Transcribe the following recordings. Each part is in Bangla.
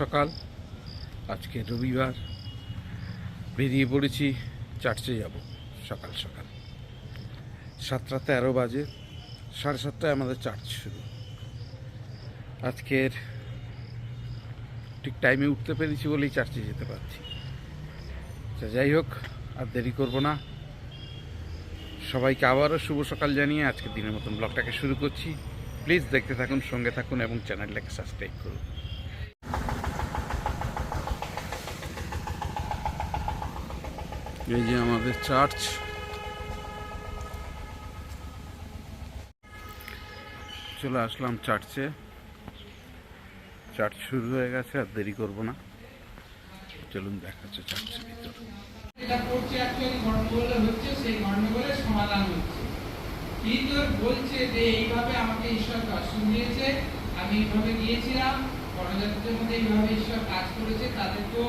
সকাল। আজকে রবিবার। বেরিয়ে পড়েছি, চার্চে যাব সকাল সকাল। সাতটা তেরো বাজে, সাড়ে সাতটায় আমাদের চার্চ শুরু। আজকের ঠিক টাইমে উঠতে পেরেছি বলেই চার্চে যেতে পারছি। আচ্ছা যাই হোক, আর দেরি করব না। সবাইকে আবারও শুভ সকাল জানিয়ে আজকের দিনের মতন ব্লগটাকে শুরু করছি। প্লিজ দেখতে থাকুন, সঙ্গে থাকুন এবং চ্যানেলটাকে সাবস্ক্রাইব করুন। এই যে আমাদের চার্চ। চলে আসলাম চার্চে। চার্চ শুরু হয়ে গেছে, আর দেরি করব না। চলুন দেখাচ্ছে চার্চের ভিতর। বলছে যে এইভাবে আমাকে দিয়েছে, আমি এইভাবে গিয়েছিলাম মধ্যে এইভাবে ঈশ্বর কাজ করেছে তাদেরকেও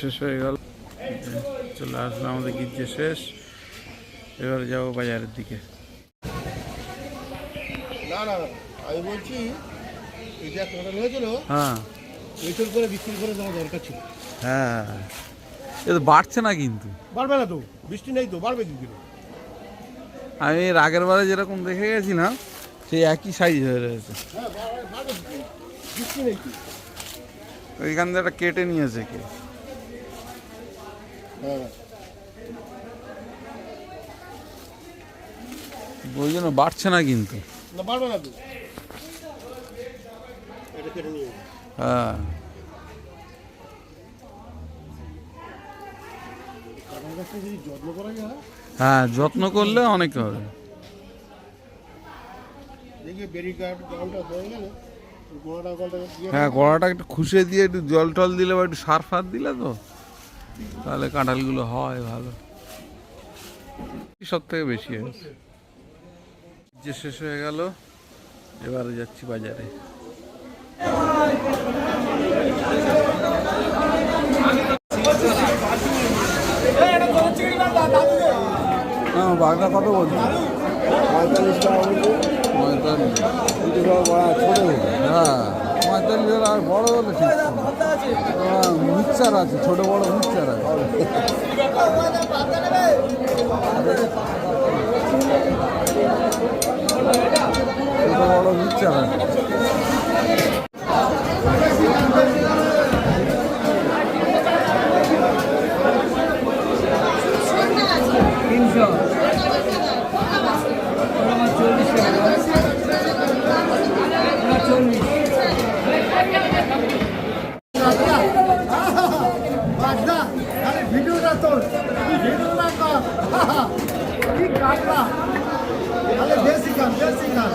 শেষ হয়ে গেল। চলে আসলো আমাদের গির্জে শেষ। এবারে যাব বাজারের দিকে। না না আমি বলছি এই যে কাঁঠাল হয়েছিল হ্যাঁ। করে বিক্রি করে দেওয়া দরকার ছিল। হ্যাঁ। এ তো বাড়ছে না কিন্তু। বাড়বে না তো বৃষ্টি নেই তো বাড়বে আমি এর আগের বারে যেরকম দেখে গেছিলাম সেই একই সাইজ হয়ে রয়েছে। হ্যাঁ ওইখান থেকে কেটে নিয়েছে কে। ওই জন্য বাড়ছে না কিন্তু। হ্যাঁ। হ্যাঁ যত্ন করলে অনেক হবে। হয়ে হ্যাঁ গোড়াটা একটু খুশে দিয়ে একটু জল টল দিলে বা একটু সার ফার দিলে তো তাহলে কাঁঠালগুলো হয় ভালো। সব থেকে বেশি হয়েছে যে শেষ হয়ে গেল এবারে যাচ্ছি বাজারে। হ্যাঁ বাগদা কত বলছি? পঁয়তাল্লিশ টাকা বলছে। পঁয়তাল্লিশ। ছোটো হ্যাঁ পঁয়তাল্লিশ আর বড় হলে ঠিক। মিক্সার আছে ছোট বড় মিক্সার আছে। ছোট বড় মিক্সার আছে বাজনা আরে ভিডিওটা তোর ভিডিওটা কর কি কাটলা আরে দেশি কাম দেশি কাম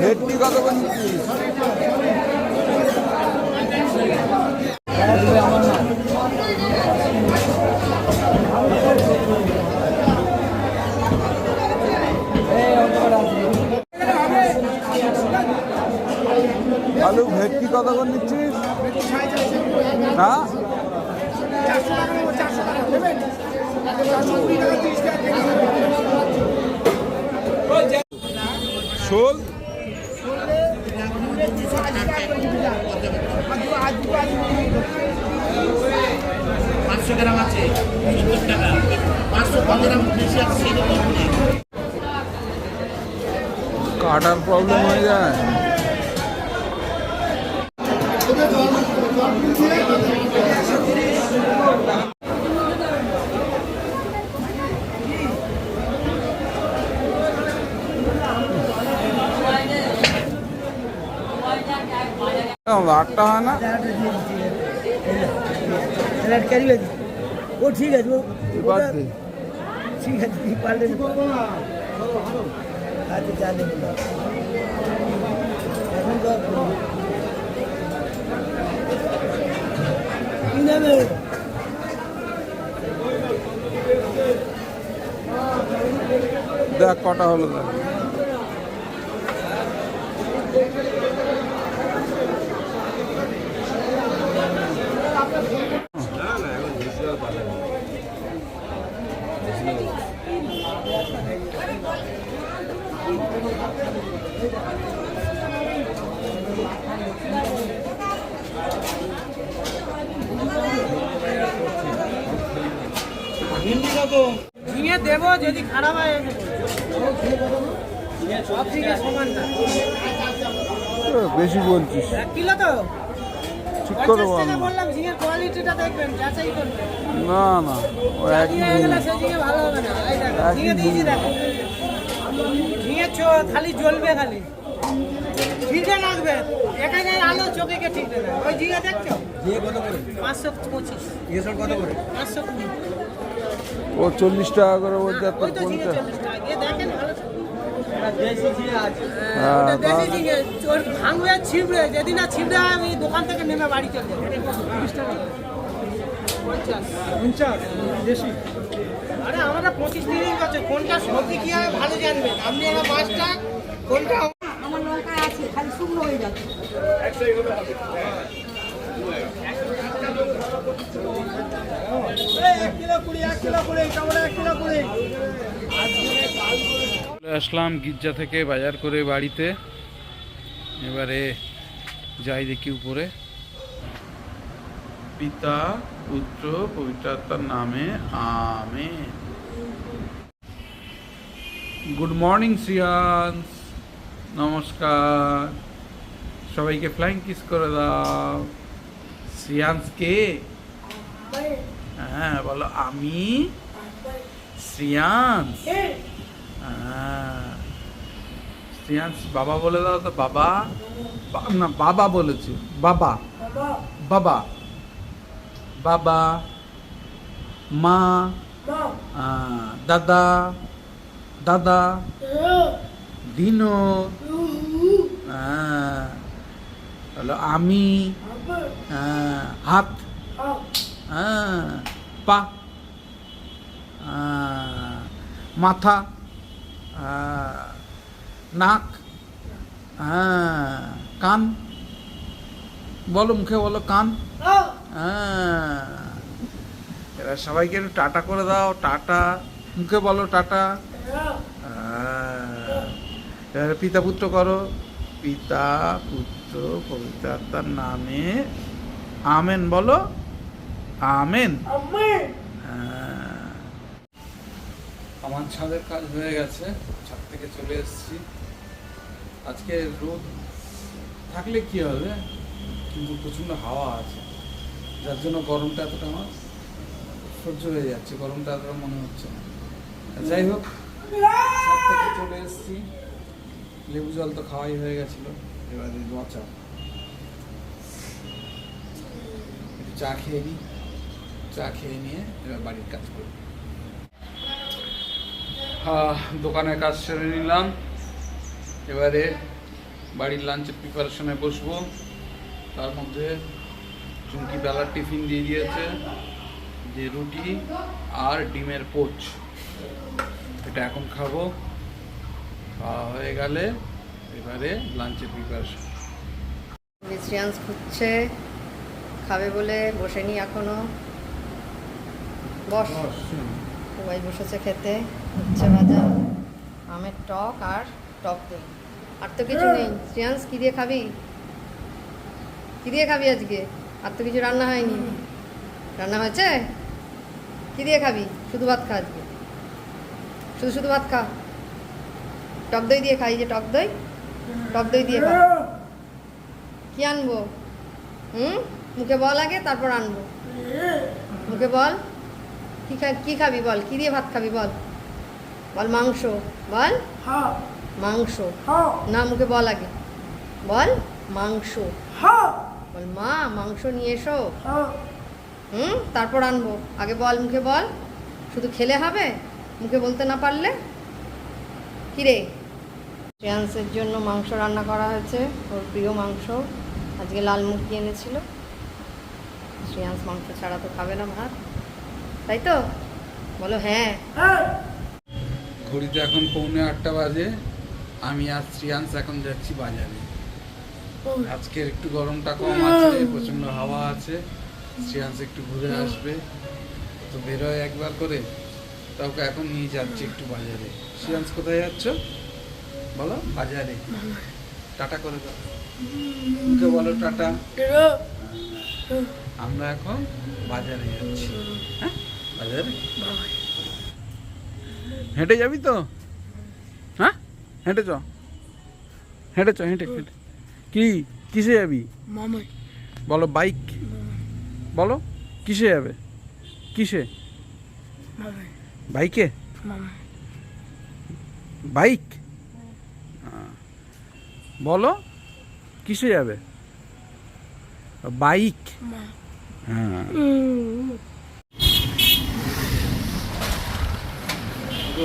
ভেটটি কত বলছি আলু ভেটকি কত করে নিচ্ছিস না শোল পাঁচশো গ্রাম আছে সত্তর টাকা। পাঁচশো পনেরো গ্রাম বেশি আছে কাটার প্রবলেম হয়ে যায়। আটটা হয় না। ও ঠিক আছে ঠিক আছে আচ্ছা। এখন দেখ কটা হলো দেখ ঝিঙে দেবো যদি খারাপ হয়। বেশি বলছিস। কিলো তো। ঠিক করে। বললাম ঝিঙের কোয়ালিটিটা দেখবেন যাচাই করবেন। না না ও ভালো। হবে না। ঝিঙে দিয়েছি। দেখো। খালি জ্বলবে খালি। ঝিঙে লাগবে। এখানে আলো চোখে কে ঠিক না? ওই ঝিঙে দেখছ? পাঁচশো পঁচিশ। পাঁচশো কুড়ি। ও চল্লিশ টাকা করে ঝিঙে পঞ্চাশ চল্লিশ টাকা। গিয়ে দেখেন ভালো হ্যাঁ ওটা তা- দেশি ঝিঙে ওর ভাঙবে ছিপড়ে যেদিন না হয় আমি দোকান থেকে নেমে বাড়ি চলে যাব। পঞ্চাশ। পঞ্চাশ? দেশি? আরে আমরা পঁচিশ তিরিশ বছর কোনটা সবজি কি হবে ভালো জানবেন আপনি আমার মাছটা কোনটা আমার লঙ্কা আছে খালি শুকনো হয়ে যাচ্ছে। চলে আসলাম গির্জা থেকে বাজার করে বাড়িতে। এবারে যাই দেখি উপরে। পিতা পুত্র পবিত্রাত্মার নামে আমে গুড মর্নিং শ্রিয়াংস নমস্কার। সবাইকে ফ্লাইং কিস করে দাও। শ্রিয়াংসকে হ্যাঁ বলো, আমি? শ্রিয়াংস হ্যাঁ। শ্রেয়াংশ বাবা বলে দাও তো, বাবা? না, বাবা বলেছে। বাবা। বাবা। বাবা মা দাদা দাদা দিনো। হলো আমি হাত পা মাথা নাক কান বলো মুখে বলো কান হ্যাঁ। এবার সবাইকে একটু টাটা করে দাও টাটা। মুখে বলো টাটা। এবারে পিতা পুত্র করো। পিতা পুত্র পবিত্র আত্মার নামে আমেন বলো। আমেন। আমার ছাদের কাজ হয়ে গেছে ছাদ থেকে চলে এসেছি। আজকে রোদ থাকলে কি হবে? কিন্তু প্রচণ্ড হাওয়া আছে। যার জন্য গরমটা এতটা আমার সহ্য হয়ে যাচ্ছে, গরমটা এতটা মনে হচ্ছে না। যাই হোক থেকে চলে এসেছি। লেবু জল তো খাওয়াই হয়ে গেছিল, এবারে রচা একটু চা খেয়ে নিই চা খেয়ে নিয়ে এবার বাড়ির কাজ করি। দোকানের কাজ সেরে নিলাম। এবারে বাড়ির লাঞ্চের প্রিপারেশনে বসবো। তার মধ্যে চুমকি বেলার টিফিন দিয়ে দিয়েছে যে রুটি আর ডিমের পোচ। এটা এখন খাব। খাওয়া হয়ে গেলে এবারে লাঞ্চের প্রিপারেশন মিশ্রিয়ান্স খুঁজছে খাবে বলে বসেনি এখনও। বস। সবাই বসেছে খেতে। উচ্ছে ভাজা আমের টক আর টক দই। আর তো কিছু নেই। শ্রিয়াংস কি দিয়ে খাবি? কি দিয়ে খাবি আজকে? আর তো কিছু রান্না হয়নি। রান্না হয়েছে? কি দিয়ে খাবি? শুধু ভাত খা আজকে। শুধু শুধু ভাত খা। টক দই দিয়ে খাই যে টক দই? টক দই দিয়ে খা কি আনব? হুম? মুখে বল আগে, তারপর আনব। মুখে বল। কি খা কি খাবি বল? কি দিয়ে ভাত খাবি বল? বল মাংস। বল? মাংস। না, মুখে বল আগে। বল মাংস। বল মা মাংস নিয়ে এসো। হুম তারপর আনব। আগে বল মুখে বল। শুধু খেলে হবে? মুখে বলতে না পারলে? কিরে? শ্রেয়াংসের জন্য মাংস রান্না করা হয়েছে। ওর প্রিয় মাংস। আজকে লাল মুরগি এনেছিল। শ্রেয়াংস মাংস ছাড়া তো খাবে না ভাত। তাই তো? বলো হ্যাঁ। ঘড়িতে এখন পৌনে আটটা বাজে। আমি আর শ্রিয়াংশ এখন যাচ্ছি বাজারে। আজকের একটু গরমটা কম আছে প্রচণ্ড হাওয়া আছে শ্রিয়াংশ একটু ঘুরে আসবে। তো বেরোয় একবার করে তা ওকে এখন নিয়ে যাচ্ছি একটু বাজারে। শ্রিয়াংশ কোথায় যাচ্ছ? বলো বাজারে। টাটা করে দাও। ওকে বলো টাটা। আমরা এখন বাজারে যাচ্ছি। হ্যাঁ? বাজারে? হেঁটে যাবি তো? হ্যাঁ? হেঁটে চ হেঁটে চ হেঁটে হেঁটে। কি? কিসে যাবি? মামাই। বলো বাইক? বলো কিসে যাবে? কিসে? বাইকে? বাইক? বলো কিসে যাবে? বাইক। হ্যাঁ।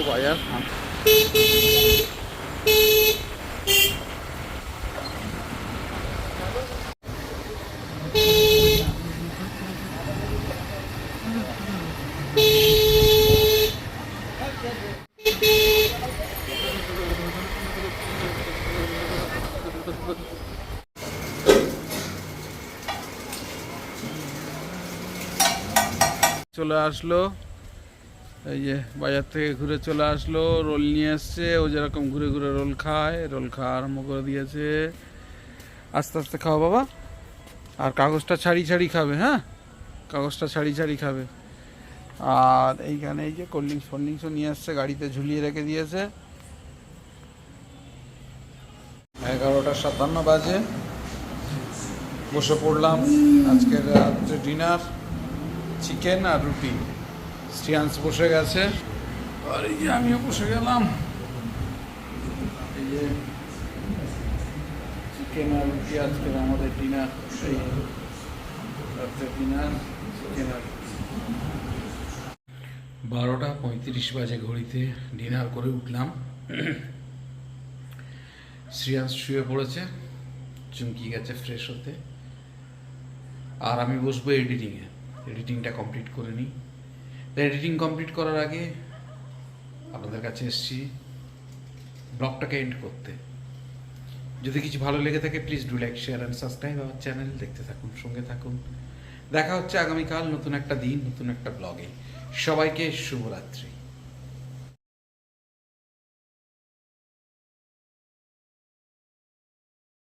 বাজার চলে আসলো। এই যে বাজার থেকে ঘুরে চলে আসলো, রোল নিয়ে এসছে। ও যেরকম ঘুরে ঘুরে রোল খায়, রোল খাওয়া আরম্ভ করে দিয়েছে। আস্তে আস্তে খাও বাবা। আর কাগজটা ছাড়ি ছাড়ি খাবে হ্যাঁ? কাগজটা ছাড়ি ছাড়ি খাবে। আর এইখানে এই যে কোল্ড ড্রিঙ্কস ফোল্ড ড্রিঙ্কসও নিয়ে আসছে গাড়িতে ঝুলিয়ে রেখে দিয়েছে। এগারোটা সাতান্ন বাজে। বসে পড়লাম আজকের রাত্রে ডিনার চিকেন আর রুটি। শ্রিয়াংশ বসে গেছে। আর এই যে আমিও বসে গেলাম। এই যে চিকেন আর রুটি আজকের আমাদের ডিনার সেই ডিনার চিকেন আর বারোটা পঁয়ত্রিশ বাজে ঘড়িতে ডিনার করে উঠলাম। শ্রিয়াংশ শুয়ে পড়েছে। চুমকি গেছে ফ্রেশ হতে। আর আমি বসবো এডিটিংয়ে এডিটিংটা কমপ্লিট করে নিই। তাই এডিটিং কমপ্লিট করার আগে আপনাদের কাছে এসছি ব্লগটাকে এন্ড করতে। যদি কিছু ভালো লেগে থাকে please do like share and subscribe আমার চ্যানেল দেখতে থাকুন, সঙ্গে থাকুন। দেখা হচ্ছে আগামীকাল নতুন একটা দিন, নতুন একটা ব্লগে সবাইকে শুভরাত্রি।